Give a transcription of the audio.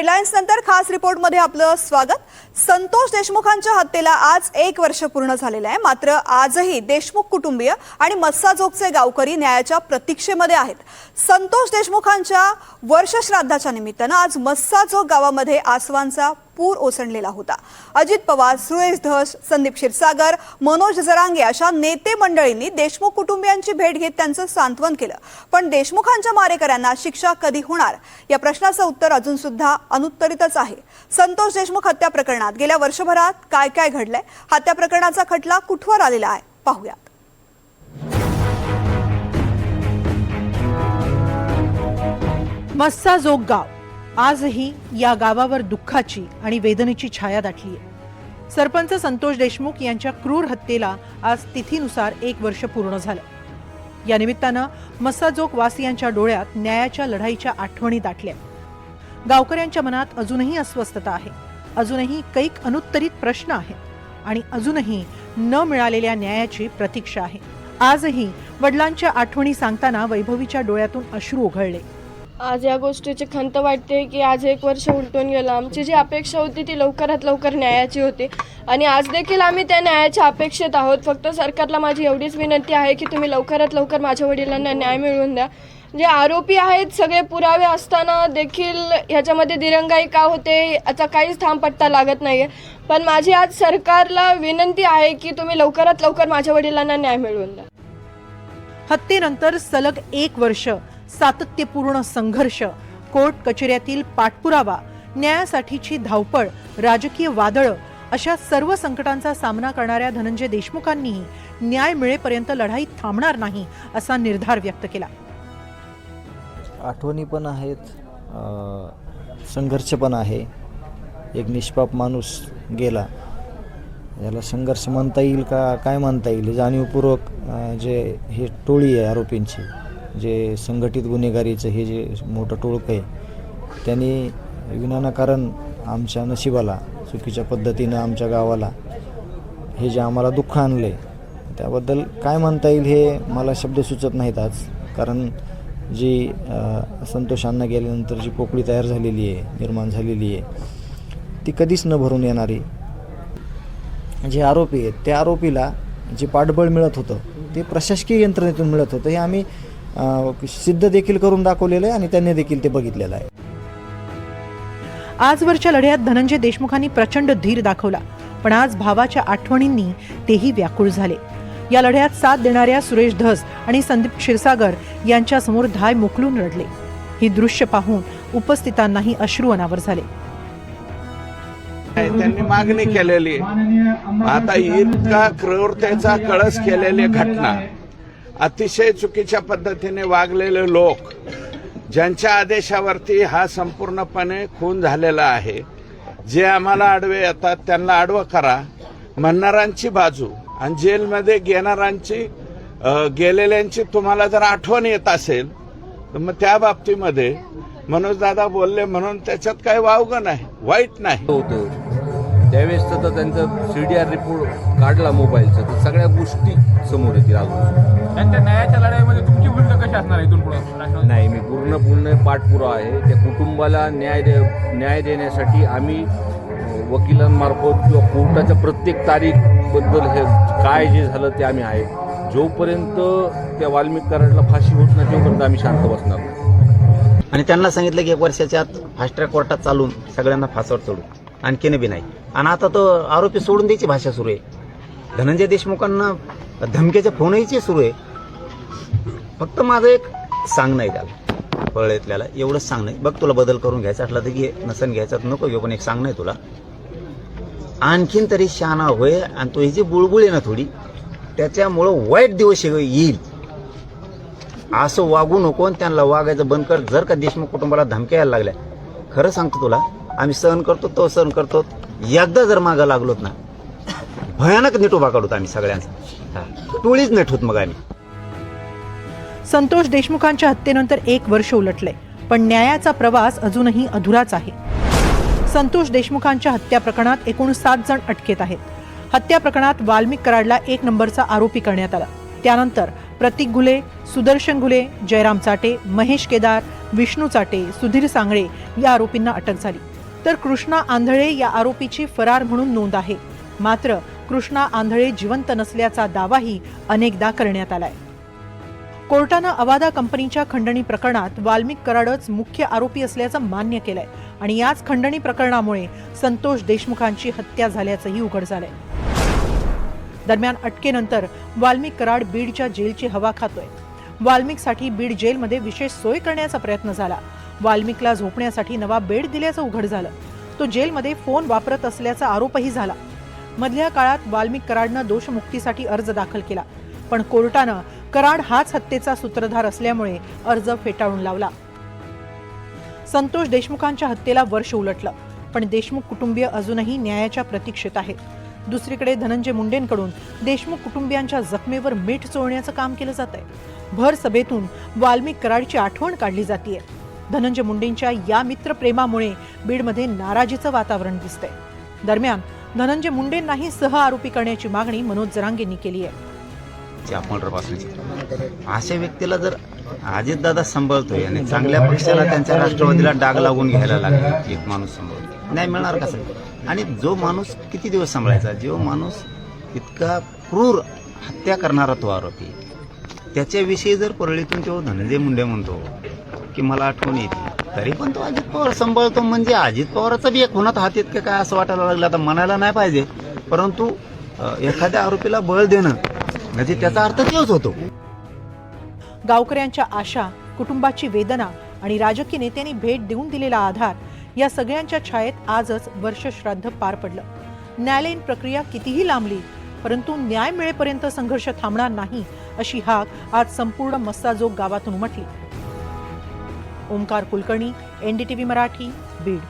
Headlines नंतर खास रिपोर्टमध्ये आपलं स्वागत. संतोष देशमुखांच्या हत्येला आज एक वर्ष पूर्ण झालेलं आहे. मात्र आजही देशमुख कुटुंबीय आणि मस्साजोगचे गावकरी न्यायाच्या प्रतीक्षेमध्ये आहेत. संतोष देशमुखांच्या वर्षश्राद्धाच्या निमित्तानं आज मस्साजोग गावामध्ये आसवांचा पूर ओसंडलेला होता. अजित पवार सुरेश धस संदीप क्षीरसागर मनोज जरांगे अशा नेते मंडळींनी देशमुख कुटुंबियांची भेट घेत त्यांचं सांत्वन केलं. पण देशमुखांच्या मारेकऱ्यांना शिक्षा कधी होणार? या प्रश्नाचं उत्तर अजून सुद्धा अनुत्तरितच आहे. संतोष देशमुख हत्या प्रकरणात गेल्या वर्षभरात काय काय घडलंय? हत्या प्रकरणाचा खटला कुठवर आलेला आहे? पाहूयात. मस्साजोग गाव. आजही या गावावर दुःखाची आणि वेदनेची छाया दाटली आहे सरपंच संतोष देशमुख यांच्या क्रूर हत्येला आज तिथीनुसार एक वर्ष पूर्ण झालं. या निमित्तानं मस्साजोग वासियांच्या डोळ्यात न्यायाच्या लढाईच्या आठवणी दाटल्या. गावकऱ्यांच्या मनात अजूनही अस्वस्थता आहे. अजूनही कैक अनुत्तरित प्रश्न आहेत आणि अजूनही न मिळालेल्या न्यायाची प्रतीक्षा आहे. आजही वडिलांच्या आठवणी सांगताना वैभवीच्या डोळ्यातून अश्रू उघडले आज या गोष्टीची खंत वाटते की आज एक वर्ष उलटून गेलं. आमची जी अपेक्षा होती ती लवकरात लवकर न्यायाची होती. आणि आज देखील आम्ही त्या न्यायाच्या अपेक्षेत आहोत. फक्त सरकारला माझी एवढीच विनंती आहे की तुम्ही लवकरात लवकर माझ्या वडिलांना न्याय मिळवून द्या. जे आरोपी आहेत सगळे पुरावे असताना देखील ह्याच्यामध्ये दिरंगाई का होते याचा काहीच थांबपट्टा पत्ता लागत नाही आहे पण माझी आज सरकारला विनंती आहे की तुम्ही लवकरात लवकर माझ्या वडिलांना न्याय मिळवून द्या. हत्येनंतर सलग एक वर्ष सातत्यपूर्ण संघर्ष. कोर्ट कचेऱ्यातील पाठपुरावा न्यायासाठीची धावपळ राजकीय वादळं अशा सर्व संकटांचा सामना करणाऱ्या धनंजय देशमुखांनीही न्याय मिळेपर्यंत लढाई थांबणार नाही असा निर्धार व्यक्त केला. आठवणी पण आहेत संघर्ष पण आहे. एक निष्पाप माणूस गेला. याला संघर्ष म्हणता येईल का काय म्हणता येईल? जाणीवपूर्वक जे हे टोळी आहे आरोपींची. जे संघटित गुन्हेगारीचं हे जे मोठं टोळकं आहे त्यांनी विनाकारण आमच्या नशिबाला चुकीच्या पद्धतीनं आमच्या गावाला हे जे आम्हाला दुःख आणलं आहे त्याबद्दल काय म्हणता येईल हे मला शब्द सुचत नाहीत आज. कारण जी संतोषांना गेल्यानंतर जी पोकळी तयार झालेली आहे निर्माण झालेली आहे ती कधीच न भरून येणारी. जे आरोपी आहेत त्या आरोपीला जे पाठबळ मिळत होतं ते प्रशासकीय यंत्रणेतून मिळत होतं हे आम्ही सिद्ध देखील करून दाखवलेलं आहे आणि त्यांनी देखील ते बघितलेलं आहे आजवरच्या लढ्यात धनंजय देशमुखांनी प्रचंड धीर दाखवला पण आज भावाच्या आठवणींनी तेही व्याकुळ झाले या लढ्यात साथ देणाऱ्या सुरेश धस आणि संदीप क्षीरसागर यांच्यासमोर धाय मोकलून रडले ही दृश्य पाहून उपस्थितांनाही अश्रू अनावर झाले. त्यांनी मागणी केलेली. आता इतका क्रूरतेचा कळस केलेली घटना अतिशय चुकीच्या पद्धतीने वागलेले लोक ज्यांच्या आदेशावरती हा संपूर्णपणे खून झालेला आहे जे आम्हाला आडवे येतात त्यांना आडवं करा. म्हणणाऱ्यांची बाजू आणि जेलमध्ये घेणाऱ्यांची गेलेल्यांची तुम्हाला जर आठवण येत असेल तर मग त्या बाबतीमध्ये मनोज दादा बोलले म्हणून त्याच्यात काही वावगं नाही वाईट नाही. होतं. त्यावेळेस तर त्यांचा सी डी आर रिपोर्ट काढला मोबाईलचा तर सगळ्या गोष्टी समोर येतील अजून. त्यांच्या न्यायाच्या लढाईमध्ये तुमची भूमिका कशी असणार आहे इथून पुढे? नाही मी पूर्ण पूर्ण पाठपुरावा आहे. त्या कुटुंबाला न्याय दे न्याय देण्यासाठी आम्ही वकिलांमार्फत किंवा कोर्टाच्या प्रत्येक तारीखबद्दल हे काय जे झालं ते आम्ही आहे. जोपर्यंत त्या वाल्मिक कराडला फाशी होत नाही तोपर्यंत आम्ही शांत बसणार नाही. आणि त्यांना सांगितलं की एक वर्षाच्या आत फास्ट ट्रॅक कोर्टात चालून सगळ्यांना फासावर चढू. आणखीन बी नाही. आणि आता तो आरोपी सोडून द्यायची भाषा सुरू आहे. धनंजय देशमुखांना धमक्याच्या फोनही सुरू आहे. फक्त माझं एक सांगणं आहे त्याला. पळेतल्याला एवढंच सांगणं बघ तुला बदल करून घ्यायचा असला तर घे. नसन घ्यायचा तर नको घेऊ पण एक सांगणं आहे तुला. आणखीन तरी शहाणा होय आणि तो ही जी बुळबुळ आहे ना थोडी त्याच्यामुळं वाईट दिवस येईल. असं वागू नको आणि त्यांना वागायचं बंद कर. जर का देशमुख कुटुंबाला धमक्या यायला लागल्या. खरं सांगतो तुला आम्ही सहन करतो तो सहन करतो. एकदा जर मागं लागलोत ना भयानक नेटोबा काढूत आम्ही सगळ्यांचा. टोळीच टोळीच होत मग आम्ही. संतोष देशमुखांच्या हत्येनंतर एक वर्ष उलटले पण न्यायाचा प्रवास अजूनही अधुराच आहे. संतोष देशमुखांच्या हत्या प्रकरणात एकूण सात जण अटकेत आहेत. हत्या प्रकरणात वाल्मिक कराडला एक नंबरचा आरोपी करण्यात आला. त्यानंतर प्रतीक घुले सुदर्शन घुले जयराम चाटे महेश केदार विष्णू चाटे सुधीर सांगळे या आरोपींना अटक झाली. तर कृष्णा आंधळे या आरोपीची फरार म्हणून नोंद आहे. मात्र कृष्णा आंधळे जिवंत नसल्याचा दावाही अनेकदा करण्यात आलाय. कोर्टानं अवादा कंपनीच्या खंडणी प्रकरणात वाल्मिक कराडच मुख्य आरोपी असल्याचं मान्य केलंय आणि याच खंडणी प्रकरणामुळे संतोष देशमुखांची हत्या झाल्याचंही उघड झालंय. दरम्यान अटकेनंतर वाल्मिक कराड बीडच्या जेलची हवा खातोय. वाल्मिकसाठी बीड जेलमध्ये विशेष सोय करण्याचा प्रयत्न झाला. वाल्मिकला झोपण्यासाठी नवा बेड दिल्याचं उघड झालं. तो जेलमध्ये फोन वापरत असल्याचा आरोपही झाला. मधल्या काळात वाल्मिक कराडनं दोषमुक्तीसाठी अर्ज दाखल केला पण कोर्टानं कराड हाच हत्येचा सूत्रधार असल्यामुळे अर्ज फेटाळून लावला. संतोष देशमुखांच्या हत्येला वर्ष उलटलं पण देशमुख कुटुंबीय अजूनही न्यायाच्या प्रतीक्षेत आहेत दुसरीकडे धनंजय मुंडेंकडून देशमुख कुटुंबियांच्या जखमेवर मीठ चोळण्याचं काम केलं जात आहे भर सभेतून वाल्मिक कराडची आठवण काढली जाते धनंजय मुंडेंच्या या मित्रप्रेमामुळे बीडमध्ये नाराजीचं वातावरण दिसतंय. दरम्यान धनंजय मुंडेंनाही सह आरोपी करण्याची मागणी मनोज जरांगेंनी केली आहे. ची अशा व्यक्तीला जर अजितदादा सांभाळतोय आणि चांगल्या पक्षाला त्यांच्या राष्ट्रवादीला डाग लागून घ्यायला लागला एक माणूस सांभाळतो नाही मिळणार कसं आणि जो माणूस किती दिवस सांभाळायचा? जो माणूस इतका क्रूर हत्या करणारा तो आरोपी त्याच्याविषयी जर परळीतून तो धनंजय मुंडे म्हणतो की मला आठवण येते. तरी पण तो अजित पवार सांभाळतो. म्हणजे अजित पवाराचा बी एक होणार हात इतकं काय असं वाटायला लागलं. आता म्हणायला नाही पाहिजे. परंतु एखाद्या आरोपीला बळ देणं म्हणजे त्याचा अर्थ तोच होतो. गावकऱ्यांच्या आशा कुटुंबाची वेदना आणि राजकीय नेत्यांनी भेट देऊन दिलेला आधार या सगळ्यांच्या छायेत आजच वर्षश्राद्ध पार पडलं. न्यायालयीन प्रक्रिया कितीही लांबली परंतु न्याय मिळेपर्यंत संघर्ष थांबणार नाही अशी हाक आज संपूर्ण मस्साजोग गावातून उमटली. ओमकार कुलकर्णी एनडीटीव्ही मराठी बीड.